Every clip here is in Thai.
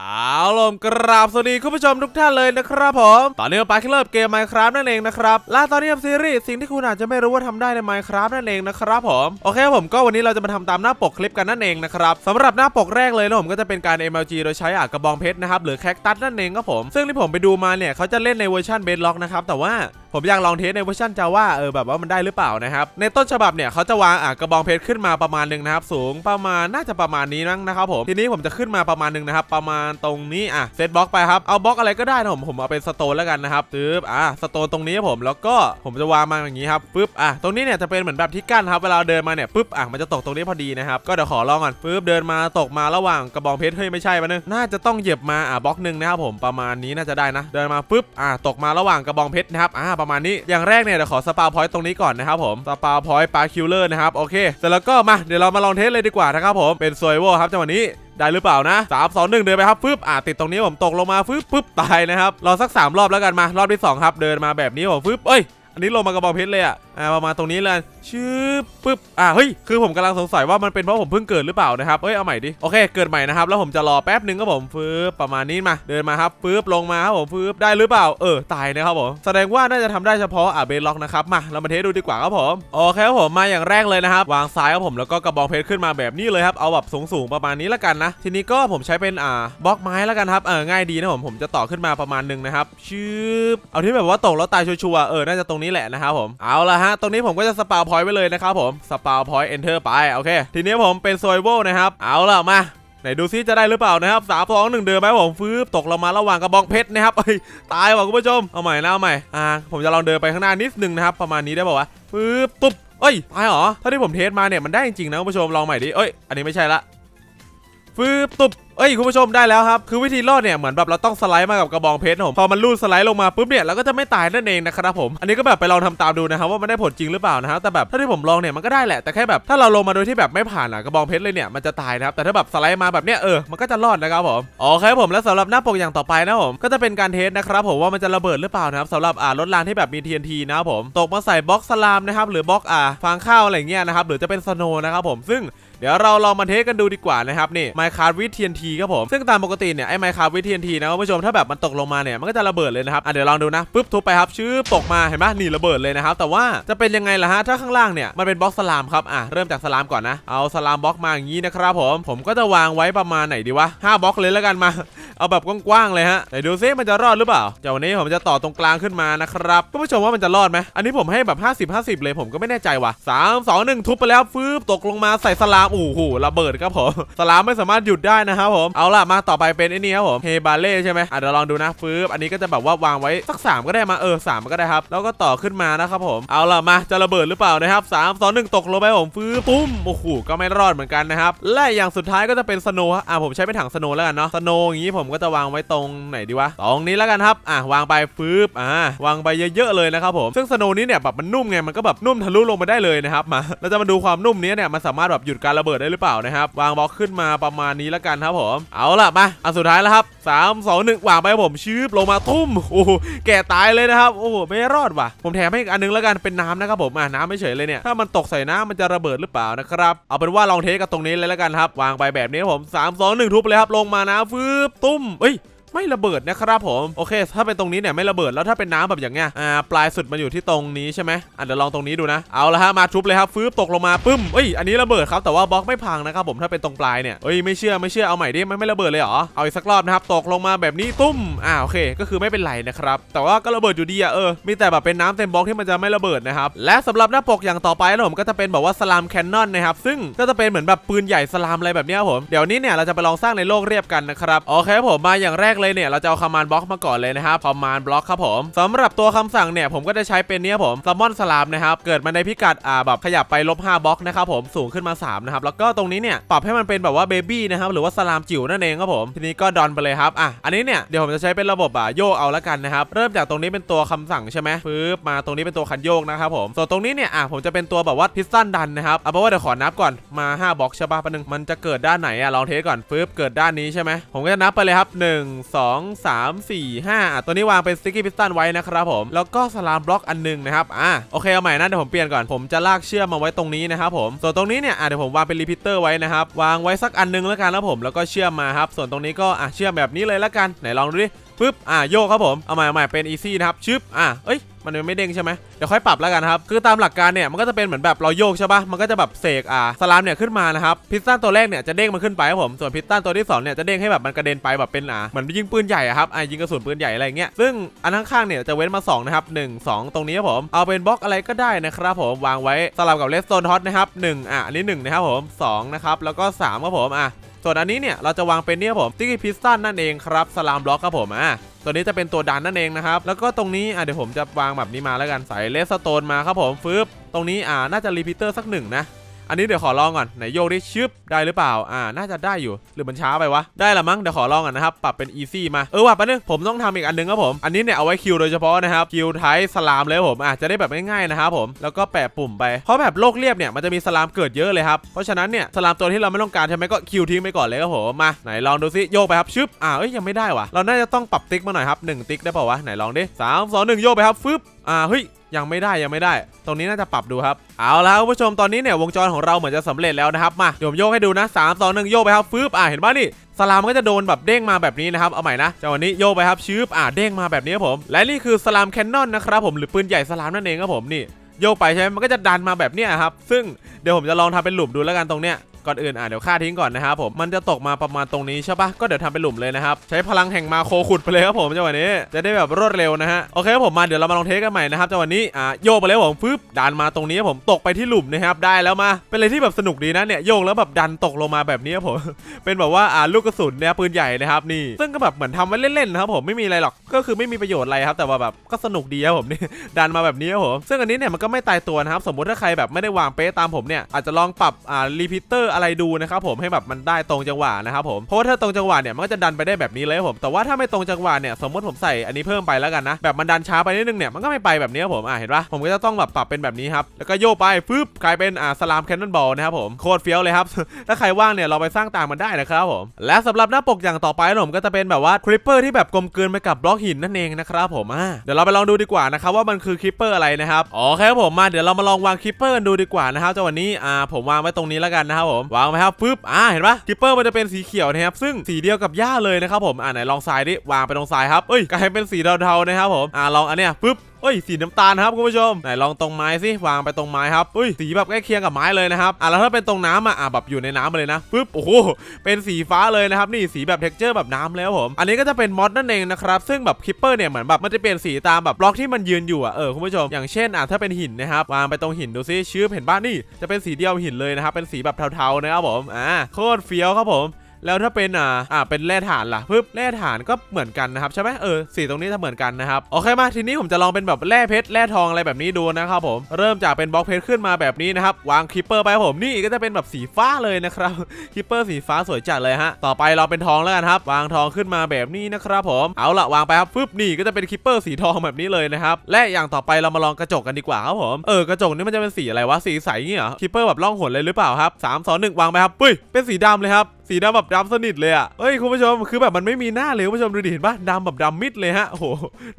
เอาลมกราบสวัสดีคุณผู้ชมทุกท่านเลยนะครับผมตอนนี้เราไปเริ่มเกม Minecraft นั่นเองนะครับและตอนนี้ซีรีส์สิ่งที่คุณอาจจะไม่รู้ว่าทำได้ใน Minecraft นั่นเองนะครับผมโอเคผมก็วันนี้เราจะมาทำตามหน้าปกคลิปกันนั่นเองนะครับสำหรับหน้าปกแรกเลยนะผมก็จะเป็นการ MLG โดยใช้อะกระบองเพชรนะครับหรือแคคตัสนั่นเองครับผม ซึ่งที่ผมไปดูมาเนี่ยเขาจะเล่นในเวอร์ชันเบสล็อกนะครับแต่ว่าผมอยากลองเทสในเวอร์ชันจาว่าเออแบบว่ามันได้หรือเปล่านะครับ ในต้นฉบับเนี่ยเขาจะวางอะกระบองเพชรขึ้นมาประมาณหนึ่งนะครับ สูงประมาณน่าจะประมาณนี้มั้งนะครับผมทีนี้ผมจะขึ้นมาประมาณหนึ่งนะครับ ประมาณตรงนี้อะเซตบล็อกไปครับเอาบล็อกอะไรก็ได้นะผมผมเอาเป็นสโตนแล้วกันนะครับปึ๊บอะสโตนตรงนี้ครับผมแล้วก็ผมจะวางมาอย่างนี้ครับปึ๊บอะตรงนี้เนี่ยจะเป็นเหมือนแบบที่กั้นครับเวลาเดินมาเนี่ยปึ๊บอะมันจะตกตรงนี้พอดีนะครับก็เดี๋ยวขอลองก่อนปึ๊บเดินมาตกมาระหว่างกระบองเพชรเฮ้ยไม่ใช่ปะนี่ยน่าจะต้องเหยียบมาอะบล็อกหนึ่งนะครับผมประมาณนี้น่าจะได้นะ เดินมาปึ๊บอะตกมาระหว่างกระบองเพชรนะครับอ่าประมาณนี้อย่างแรกเนี่ยเดี๋ยวขอสปาพอยต์ตรงนี้ก่อนนะครับผมสปาพอยต์ปาคิลเลอร์นะครับโอเคเสร็จแล้วก็มาเดี๋ยวเรามาลองเทสเลยดีกว่านะครับผมเป็นซวยโวครับจังหวะนี้ได้หรือเปล่านะสามสองหนึ่งเดินไปครับฟึบอ่าติดตรงนี้ผมตกลงมาฟึบปึ๊บตายนะครับรอสัก 3 รอบแล้วกันมารอบที่2ครับเดินมาแบบนี้ผมฟึบเอ้ย อันนี้ลงมากระบอกเพชรเลยอะอ่าประมาณตรงนี้เลยชืบปึ๊บอ่าเฮ้ยคือผมกำลังสงสัยว่ามันเป็นเพราะผมเพิ่งเกิดหรือเปล่านะครับเอ้ยเอาใหม่ดิโอเคเกิดใหม่นะครับแล้วผมจะรอแป๊บหนึ่งครับผมฟึบประมาณนี้มา เดินมาครับฟึบลงมาครับผมฟึบได้หรือเปล่าเออตายนะครับผมแสดงว่าน่าจะทำได้เฉพาะอ่าเบล็อกนะครับมาเรามาเทสดูดีกว่าครับผมโอเคครับผมมาอย่างแรกเลยนะครับวางซ้ายครับผมแล้วก็กระบองเพชรขึ้นมาแบบนี้เลยครับเอาแบบสูงๆประมาณนี้แล้วกันนะทีนี้ก็ผมใช้เป็นอ่าบล็อกไม้แล้วกันครับเออง่ายดีนะผมผมจะต่อขึ้นมาประมาณนึงนะครับชืบเอาที่แบบว่าตกแล้วตายชัวร์เออน่าจะตรงนี้แหละนะครับผมเอาละฮะตรงนี้ผมก็จะสปาวพอยต์ไว้เลยนะครับผมสปาวพอยต์เอนเตอร์ไปโอเค ทีนี้ผมเป็นโซยโวนะครับเอาละมาไหนดูซิจะได้หรือเปล่านะครับสามสองหนึ่งเดินไปผมฟื้บตกลงมาระหว่างกระบองเพชรนะครับเอ้ยตายว่ะคุณผู้ชมเอาใหม่นะเอาใหม่อ่าผมจะลองเดินไปข้างหน้านิดนึงนะครับประมาณนี้ได้ป่าวะฟื้บปุ๊บเอ้ยตายเหรอถ้าที่ผมเทสมาเนี่ยมันได้จริงๆนะคุณผู้ชมลองใหม่ดิเอ้ยอันนี้ไม่ใช่ละฟื้บตุ๊บ เอ้ยคุณผู้ชมได้แล้วครับคือวิธีรอดเนี่ยเหมือนแบบเราต้องสไลด์มากับกระบองเพชรผมพอมันลูดสไลด์ลงมาปุ๊บเนี่ยเราก็จะไม่ตายนั่นเองนะครับผมอันนี้ก็แบบไปลองทำตามดูนะครับว่ามันได้ผลจริงหรือเปล่านะครับแต่แบบถ้าที่ผมลองเนี่ยมันก็ได้แหละแต่แค่แบบถ้าเราลงมาโดยที่แบบไม่ผ่านอะกระบองเพชรเลยเนี่ยมันจะตายนะครับแต่ถ้าแบบสไลด์มาแบบเนี้ยเออมันก็จะรอดนะครับผมโอเคครับผมและสำหรับหน้าปกอย่างต่อไปนะผมก็จะเป็นการเทสนะครับผมว่ามันจะระเบิดหรือเปล่านะครับสำหรับอ่ารถรางที่แบบมี TNT นะครับผมตกมาใส่บล็อกสลามนะครับหรือบล็อกอ่าฟางข้าวอะไรเงี้ยนะครับหรือจะเป็นสโนนะครับผมซึ่งเดี๋ยวเราลองมาเทสกันดูดีกว่านะครับนี่ Minecraft with TNT บผมซึ่งตามปกติเนี่ยไอ้ Minecraft with TNT นะคุณผู้ชมถ้าแบบมันตกลงมาเนี่ยมันก็จะระเบิดเลยนะครับอะเดี๋ยวลองดูนะปุ๊บทุบไปครับชื้อตกมาเห็นไหมนี่ระเบิดเลยนะครับแต่ว่าจะเป็นยังไงล่ะฮะถ้าข้างล่างเนี่ยมันเป็นบล็อกสลามครับอะเริ่มจากสลามก่อนนะเอาสลามบล็อกมาอย่างนี้นะครับผมผมก็จะวางไว้ประมาณไหนดีวะ5บล็อกเลยแล้วกันมา เอาแบบกว้างๆเลยฮะไหนดูซิมันจะรอดหรือเปล่าเดี๋ยววันนี้ผมจะต่อตรงกลางขึ้นมานะครับคุณผู้ชมว่ามันจะรอดไหมอันนี้ผมให้แบบ 50 50 เลยผมก็ไม่แน่ใจว่ะ3 2 1 ทุบไปแล้วฟืบตกลงมาใส่สลามโอ้โหระเบิดครับผมสลามไม่สามารถหยุดได้นะครับผมเอาล่ะมาต่อไปเป็นไอ้นี่ครับผมเฮบาเล่ใช่ไหมอะเดี๋ยวลองดูนะฟืบอันนี้ก็จะแบบว่าวางไว้สัก 3 ก็ได้มาเออ3ก็ได้ครับ แล้วก็ต่อขึ้นมานะครับผมเอาล่ะมาจะระเบิดหรือเปล่านะครับ3 2 1ตกลงไปผมฟืบตุ้มโอ้โหก็ไม่รอดเหมือนกันนะครับและอย่างสุดท้ายก็จะเป็นสโนว์อะผมใช้เป็นถังสโนว์แล้วกันเนาะสโนว์อย่างนี้ผมก็จะวางไว้ตรงไหนดีวะตรงนี้แล้วกันครับอะวางไปฟืบอ่าวางไปเยอะๆเลยนะครับผมซึ่งสโนนี้เนี่ยแบบมันนุ่มไงมันก็แบบนุ่มทะลุลงมาได้เลยนะครับมาเราจะมาดูความนุ่มนี้เนี่ยมันสามารถแบบหยุดการระเบิดได้หรือเปล่านะครับวางบล็อกขึ้นมาประมาณนี้แล้วกันครับผมเอาล่ะมาอันสุดท้ายแล้วครับ3 2 1วางไปผมชืบลงมาทุ่มโอ้โหแก่ตายเลยนะครับโอ้โหไม่รอดว่ะ ผมแถมให้อีกอันนึงแล้วกันเป็นน้ำนะครับผมอะน้ำไม่เฉยเลยเนี่ยถ้ามันตกใส่น้ำมันจะระเบิดหรือเปล่านะครับเอาเป็นว่าลองเทสกับตรงนี้เลยแล้วกันครับวางไปแบบนี้ผม3 2 1ทุบเลยครับลงมานะฟืบตุ้มม เอ้ย ไม่ระเบิดนะครับผมโอเค ถ้าเป็นตรงนี้เนี่ยไม่ระเบิดแล้วถ้าเป็นน้ำแบบอย่างเงี้ยอ่าปลายสุดมันอยู่ที่ตรงนี้ใช่ไหมอะเดี๋ยวลองตรงนี้ดูนะเอาละฮะมาทุบเลยครับฟื้บตกลงมาปึ้มเอ้ยอันนี้ระเบิดครับแต่ว่าบล็อกไม่พังนะครับผมถ้าเป็นตรงปลายเนี่ยเอ้ยไม่เชื่อไม่เชื่อเอาใหม่ดิไม่ไม่ระเบิดเลยเหรอเอาอีกสักรอบนะครับตกลงมาแบบนี้ตุ้มอ่าโอเค ก็คือไม่เป็นไรนะครับแต่ว่าก็ระเบิดอยู่ดีอะเออมีแต่แบบเป็นน้ำเต็มบล็อกที่มันจะไม่ระเบิดนะครับและสำหรับหน้าปกอย่างต่อไปนะผมก็จะเป็นแบบว่าสลามแคนนอนนะครับซึ่งก็จะเป็นเหมือนแบบปืนใหญ่สลามอะไรแบบนี้ครับผมเดี๋ยวนี้เนี่ยเราจะไปลองสร้างในโลกเรียบกันนะครับโอเคผมมาอย่างแรกเลยเนี่ยเราจะเอาคำมานบล็อกมาก่อนเลยนะครับคอมมานด์บล็อกครับผมสำหรับตัวคำสั่งเนี่ยผมก็จะใช้เป็นเนี้ยผมซัมมอนสลามนะครับเกิดมาในพิกัดอ่าแบบขยับไปลบ5บล็อกนะครับผมสูงขึ้นมา3นะครับแล้วก็ตรงนี้เนี่ยปรับให้มันเป็นแบบว่าเบบี้นะครับหรือว่าสลามจิ๋วนั่นเองครับผมทีนี้ก็ดอนไปเลยครับอะอันนี้เนี่ยเดี๋ยวผมจะใช้เป็นระบบอะโยกเอาละกันนะครับเริ่มจากตรงนี้เป็นตัวคำสั่งใช่ไหมปึ๊บมาตรงนี้เป็นตัวคันโยกนะครับผมส่วนตรงนี้เนี่ยอะผมจะเป็นตัวแบบว่าพิสตันดันนะครับเอาเป็นว่าเดี๋ยวขอนับก่อนมา5บล็อกใช่ป่ะปะนึงมันจะเกิดด้านไหนอะลองเทสก่อนปึ๊บเกิดด้านนี้ใช่ไหมผมก็จะนับไปเลยครับ 1 2 3 4 5อะตัวนี้วางเป็นสติ๊กกี้พิสตันไว้นะครับผม แล้วก็สลามบล็อกอันหนึงนะครับ อะโอเคเอาใหม่นะเดี๋ยวผมเปลี่ยนก่อน ผมจะลากเชื่อมมาไว้ตรงนี้นะครับผม ส่วนตรงนี้เนี่ยอะเดี๋ยวผมวางเป็นรีพิเตอร์ไว้นะครับ วางไว้สักอันหนึงแล้วกันแล้วผม แล้วก็เชื่อมมาครับ ส่วนตรงนี้ก็อะเชื่อมแบบนี้เลยแล้วกัน ไหนลองดูดิปึ๊บ อะโยกครับผม เอาใหม่เอาใหม่เป็นอีซี่นะครับ ชึบ อะเอ้ย มันไม่เด้งใช่ไหมเดี๋ยวค่อยปรับแล้วกันครับ คือตามหลักการเนี่ยมันก็จะเป็นเหมือนแบบเราโยกใช่ปะมันก็จะแบบเสกอะสลามเนี่ยขึ้นมานะครับพิสตันตัวแรกเนี่ยจะเด้งมันขึ้นไปครับผมส่วนพิสตันตัวที่สองเนี่ยจะเด้งให้แบบมันกระเด็นไปแบบเป็นอะเหมือนยิงปืนใหญ่ครับอะยิงกระสุนปืนใหญ่อะไรเงี้ยซึ่งอันข้างๆเนี่ยจะเว้นมาสองนะครับหนึ่งสองตรงนี้ครับผมเอาเป็นบล็อกอะไรก็ได้นะครับผมวางไว้สลับกับเลสโตนฮอตนะครับหนึ่งอะอันนี้หนึ่งนะครับผมสองนะครับแล้วก็สามครับผมอะส่วนอันนี้เนี่ยเราจะวางเป็นเนี่ยผมติ๊กพิสตันนั่นเองครับสลามบล็อกครับผมอะ ตัวนี้จะเป็นตัวดันนั่นเองนะครับแล้วก็ตรงนี้อะเดี๋ยวผมจะวางแบบนี้มาแล้วกันใส่เลสโตนมาครับผมฟึบตรงนี้อ่าน่าจะรีพิเตอร์สักหนึ่งนะ อันนี้เดี๋ยวขอลองก่อนไหนโยกไดิชึบได้หรือเปล่าอ่าน่าจะได้อยู่หรือมันช้าไปวะได้ละมั้งเดี๋ยวขอลองก่อนนะครับปรับเป็นอีซี่มาเออว่ะแป๊บนึงผมต้องทำอีกอันนึงครับผมอันนี้เนี่ยเอาไว้คิวโดยเฉพาะนะครับคิวไทสลามเลยผมอะจะได้แบบง่ายๆนะครับผมแล้วก็แปะปุ่มไปเพราะแบบโลกเรียบเนี่ยมันจะมีสลามเกิดเยอะเลยครับเพราะฉะนั้นเนี่ยสลามตัวที่เราไม่ต้องการใช่ไหมก็คิวทิ้งไปก่อนเลยครับผมมาไหนลองดูซิโยกไปครับชึบอ่าเอ้ยยังไม่ได้วะเราน่าจะต้องปรับติ๊กมาหน่อยครับหนึ่งติ๊กได้เปล่าวะไหนลองดิสามสองหนึ่งโยกไปครับฟึบอ่าเฮ้ย ยังไม่ได้ยังไม่ได้ ตรงนี้น่าจะปรับดูครับ เอาละคุณผู้ชมตอนนี้เนี่ยวงจรของเราเหมือนจะสำเร็จแล้วนะครับ มาเดี๋ยวผมโยกให้ดูนะ3 2 1โยกไปครับฟืบอะเห็นป่ะนี่สลามมันก็จะโดนแบบเด้งมาแบบนี้นะครับ เอาใหม่นะจังหวะนี้โยกไปครับชืบอะเด้งมาแบบนี้ครับผม และนี่คือสลามแคนนอนนะครับผมหรือปืนใหญ่สลามนั่นเองครับผมนี่โยกไปใช่ไหมมันก็จะดันมาแบบเนี้ยครับ ซึ่งเดี๋ยวผมจะลองทำเป็นหลุมดูแล้วกันตรงเนี้ย ก่อนอื่นอะเดี๋ยวค่าทิ้งก่อนนะครับผมมันจะตกมาประมาณตรงนี้ใช่ปะก็เดี๋ยวทำเป็นหลุมเลยนะครับใช้พลังแห่งมาโคขุดไปเลยครับผมจังหวะนี้จะได้แบบรวดเร็วนะฮะโอเคครับผมมาเดี๋ยวเรามาลองเทสกันใหม่นะครับจังหวะนี้อะโยกไปเลยผมฟึบดันมาตรงนี้ครับผมตกไปที่หลุมนะครับได้แล้วมาเป็นอะไรที่แบบสนุกดีนะเนี่ยโยกแล้วแบบดันตกลงมาแบบนี้ครับผมเป็นแบบว่าอ่าลูกกระสุนเนี่ยปืนใหญ่นะครับนี่ซึ่งก็แบบเหมือนทำไว้เล่นๆนะครับผมไม่มีอะไรหรอกก็คือไม่มีประโยชน์อะไรครับแต่ว่าแบบก็สนุกดีครับผมนี่ดันมาแบบนี้ครับผมซึ่งอันนี้เนี่ยมันก็ไม่ตายตัวนะครับสมมติถ้าใครแบบไม่ได้วางเป๊ะตามผมเนี่ยอาจจะลองปรับอ่ารีพิเตอร์อะไรดูนะครับผมให้แบบมันได้ตรงจังหวะนะครับผมเพราะว่าถ้าตรงจังหวะเนี่ยมันก็จะดันไปได้แบบนี้เลยผมแต่ว่าถ้าไม่ตรงจังหวะเนี่ยสมมติผมใส่อันนี้เพิ่มไปแล้วกันนะแบบมันดันช้าไปนิดนึงเนี่ยมันก็ไม่ไปแบบนี้ครับผมอ่าเห็นปะผมก็จะต้องแบบปรับเป็นแบบนี้ครับแล้วก็โยกไปฟึบกลายเป็นอ่าสลามแคนนอนบอลนะครับผมโคตรเฟี้ยวเลยครับ ถ้าใครว่างเนี่ยเราไปสร้างตามมันได้นะครับผม และสำหรับหน้าปกอย่างต่อไปผมก็จะเป็นแบบว่าคริปเปอร์ที่แบบกลมกลืนไปกับบล็อกหินนั่นเองนะครับผมอ่าเดี๋ยวเราไปลองดูดีกว่านะครับว่ามันคือคริปเปอร์อะไรนะครับอเคครับผมมาเดี๋ยวเรามาลองวางคริปเปอร์กันดูดีกว่านะครับจังหวะนี้อ่าผมวางไว้ตรงนี้แล้วกันนะครับผมวางไปครับปึ๊บอ่าเห็นปะคิปเปอร์มันจะเป็นสีเขียวนะครับซึ่งสีเดียวกับหญ้าเลยนะครับผมอ่าไหนลองทรายดิวางไปตรงทรายครับเอ้ยกลายเป็นสีเทาๆนะครับผมอ่าลองอันเนี้ยปึ๊บเฮ้ยสีน้ำตาลครับคุณผู้ชมไหนลองตรงไม้สิวางไปตรงไม้ครับเฮ้ยสีแบบใกล้เคียงกับไม้เลยนะครับอะแล้วถ้าเป็นตรงน้ำอะอะแบบอยู่ในน้ำเลยนะปึ๊บโอ้โหเป็นสีฟ้าเลยนะครับนี่สีแบบเท็กเจอร์แบบน้ำแล้วผม อันนี้ก็จะเป็นมอดนั่นเองนะครับซึ่งแบบคิปเปอร์เนี่ยเหมือนแบบมันจะเปลี่ยนสีตามแบบบล็อกที่มันยืนอยู่อะเออคุณผู้ชมอย่างเช่นอะถ้าเป็นหินนะครับวางไปตรงหินดูซิชื้อเห็นบ้านนี่จะเป็นสีเดียวหินเลยนะครับเป็นสีแบบเทาๆนะครับผมอ่าโคตรเฟี้ยวครับผม แล้วถ้าเป็นอ่าอ่าเป็นแร่ถ่านล่ะปึ๊บแร่ถ่านก็เหมือนกันนะครับใช่ไหมเออสีตรงนี้จะเหมือนกันนะครับโอเคมาทีนี้ผมจะลองเป็นแบบแร่เพชรแร่ทองอะไรแบบนี้ดูนะครับผมเริ่มจากเป็นบล็อกเพชรขึ้นมาแบบนี้นะครับวางคริปเปอร์ไปผมนี่ก็จะเป็นแบบสีฟ้าเลยนะครับคริปเปอร์สีฟ้าสวยจัดเลยฮะต่อไปเราเป็นทองแล้วกันครับ วางทองขึ้นมาแบบนี้นะครับผมเอาละวางไปครับปึ๊บนี่ก็จะเป็นคริปเปอร์สีทองแบบนี้เลยนะครับและอย่างต่อไปเรามาลองกระจกกันดีกว่าครับผมเออกระจกนี่มันจะเป็นสีอะไรวะสีใสเงี้ยหรอคริปเปอร์แบบล่องหนเลยหรือเปล่าครับสามสองหนึ่งวางไปครับปุ้ยเป็นสีดำเลยครับ สีดำแบบดำสนิทเลยอะเอ้ยคุณผู้ชมคือแบบมันไม่มีหน้าเลยคุณผู้ชมดูดิเห็นปะดำแบบดำมิดเลยฮะโอ้โห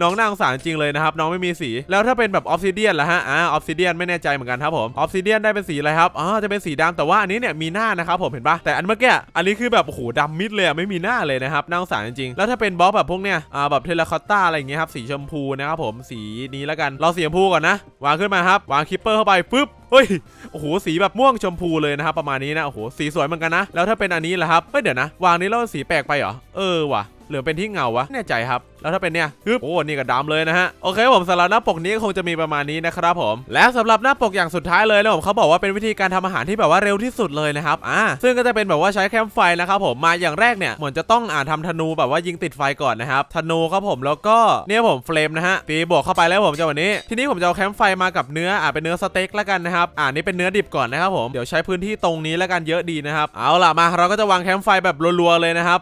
น้องน่าสงสารจริงเลยนะครับน้องไม่มีสีแล้วถ้าเป็นแบบออฟซิเดียนล่ะฮะอ่าออฟซิเดียนไม่แน่ใจเหมือนกันครับผมออฟซิเดียนได้เป็นสีอะไรครับอ๋อจะเป็นสีดำแต่ว่าอันนี้เนี่ยมีหน้านะครับผมเห็นปะแต่อันเมื่อกี้อันนี้คือแบบโอ้โหดำมิดเลยอะไม่มีหน้าเลยนะครับน่าสงสารจริงแล้วถ้าเป็นบล็อกแบบพวกเนี้ยอ่าแบบเทเลคอตตาอะไรอย่างเงี้ยครับสีชมพูนะครับผมสีนี้แล้วกันเราสีชมพูก่อนนะวางขึ้นมาครับวางคิปเปอร์เข้าไปปุ๊บเฮ้ย โอ้โห สีแบบม่วงชมพูเลยนะครับประมาณนี้นะ โอ้โห สีสวยเหมือนกันนะ แล้วถ้าเป็นอันนี้ล่ะครับ ไม่เดี๋ยวนะ วางนี้แล้วสีแปลกไปเหรอ เออว่ะ หรือเป็นที่เงาวะแน่ใจครับ แล้วถ้าเป็นเนี่ยฮึบโอ้นี่ก็ดำเลยนะฮะ โอเคผมสำหรับหน้าปกนี้ก็คงจะมีประมาณนี้นะครับผม และสำหรับหน้าปกอย่างสุดท้ายเลยนะผมเขาบอกว่าเป็นวิธีการทำอาหารที่แบบว่าเร็วที่สุดเลยนะครับอ่าซึ่งก็จะเป็นแบบว่าใช้แคมป์ไฟนะครับผมมาอย่างแรกเนี่ยเหมือนจะต้องอ่านทำธนูแบบว่ายิงติดไฟก่อนนะครับธนูครับผมแล้วก็เนี่ยผมเฟรมนะฮะตีบวกเข้าไปแล้วผมจะวันนี้ ทีนี้ผมจะเอาแคมป์ไฟมากับเนื้ออ่าเป็นเนื้อสเต็กแล้วกันนะครับอ่านี่เป็นเนื้อดิบก่อนนะครับผมเดี๋ยวใช้พื้นที่ตรงนี้แล้วกันเยอะดีนะครับเอาล่ะมาเราก็จะวางแคมไฟแบบรัวๆเลยนะครับ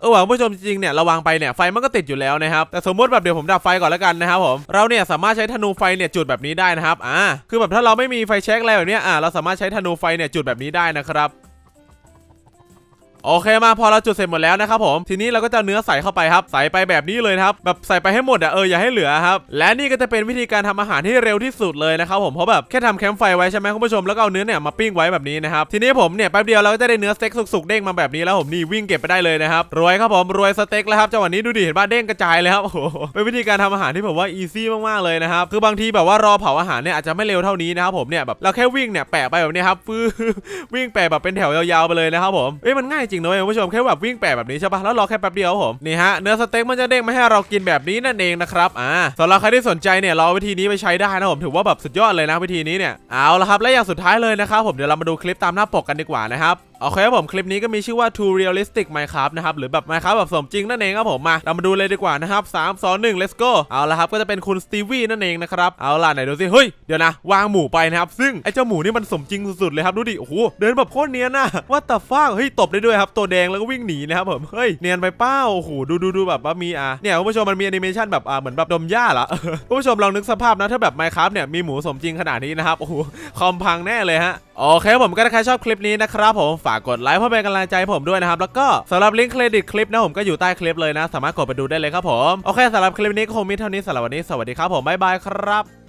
เออว่ะผู้ชมจริงๆเนี่ยระวังไปเนี่ยไฟมันก็ติดอยู่แล้วนะครับแต่สมมติแบบเดี๋ยวผมดับไฟก่อนแล้วกันนะครับผมเราเนี่ยสามารถใช้ธนูไฟเนี่ยจุดแบบนี้ได้นะครับอ่าคือแบบถ้าเราไม่มีไฟแช็กอะไรแบบเนี้ยอ่าเราสามารถใช้ธนูไฟเนี่ยจุดแบบนี้ได้นะครับ โอเคมาพอเราจุดเสร็จหมดแล้วนะครับผมทีนี้เราก็จะเนื้อใส่เข้าไปครับใส่ไปแบบนี้เลยครับแบบใส่ไปให้หมดอะเอออย่าให้เหลือครับและนี่ก็จะเป็นวิธีการทำอาหารที่เร็วที่สุดเลยนะครับผมเพราะแบบแค่ทำแคมป์ไฟไว้ใช่ไหมคุณผู้ชมแล้วก็เอาเนื้อเนี่ยมาปิ้งไว้แบบนี้นะครับทีนี้ผมเนี่ยแป๊บเดียวเราก็จะได้เนื้อสเต็กสุกๆเด้งมาแบบนี้แล้วผมนี่วิ่งเก็บไปได้เลยนะครับรวยครับผมรวยสเต็กแล้วครับจังหวะนี้ดูดิเห็นป่ะเด้งกระจายเลยครับโอ้โหเป็นวิธีการทำอาหารที่ผมว่าอีซี่มากๆเลยนะครับคือบางทีแบบว่ารอเผาอาหารเนี่ยอาจจะไม่เร็วเท่านี้นะครับผมเนี่ยแบบเราแค่วิ่งเนี่ยแปะไปแบบนี้ครับฟื้วิ่งแปะแบบเป็นแถวยาวๆไปเลยนะครับผมเอ้ยมันง่ายจริงนะเว้ยคุณผู้ชมแค่แบบวิ่งแปะแบบนี้ใช่ปะแล้วรอแค่แป๊บเดียวผมนี่ฮะเนื้อสเต็กมันจะเด้งมาให้เรากินแบบนี้นั่นเองนะครับอ่าสำหรับใครที่สนใจเนี่ยเรอวิธีนี้ไปใช้ได้นะผมถือว่าแบบสุดยอดเลยนะวิธีนี้เนี่ยเอาละครับและอย่างสุดท้ายเลยนะครับผมเดี๋ยวเรามาดูคลิปตามหน้าปกกันดีกว่านะครับโอเคครับผมคลิปนี้ก็มีชื่อว่า Too Realistic Minecraft นะครับหรือแบบ Minecraft แบบสมจริงนั่นเองครับผมมาเรามาดูเลยดีกว่านะครับ3 2 1 let's go เอาละครับก็จะเป็นคุณสตีวีนั่นเองนะครับเอาล่ะไหนดูสิเฮ้ยเดี๋ยวนะวางหมูไปนะครับซึ่งไอ้เจ้าหมูนี่มันสมจริงสุดๆเลยครับดูดิโอ้โหเดินแบบโคตรเนียนนะว่าแต่ฟ้าเฮ้ยตบได้ด้วยครับตัวแดงแล้วก็วิ่งหนีนะครับผมเฮ้ยเนียนไปเป้าโอ้โหดูดูดูแบบว่ามีอะเนี่ยคุณผู้ชมมันมีแอนิเมชันแบบอ่าเหมือนแบบดมหญ้าเหรอคุณผู้ชมลองนึกสภาพนะถ้าแบบ Minecraft เนี่ยมีหมูสมจริงขนาดนี้นะครับโอ้โหคอมพังแน่เลยฮะโอเคผมก็ถ้าใครชอบคลิปนี้นะครับผมฝากกดไลค์เพื่อเป็นกำลังใจผมด้วยนะครับ แล้วก็สำหรับลิงก์เครดิตคลิปนะผมก็อยู่ใต้คลิปเลยนะ สามารถกดไปดูได้เลยครับผม โอเคสำหรับคลิปนี้ก็คงมีเท่านี้สำหรับวันนี้สวัสดีครับผมบ๊ายบายครับ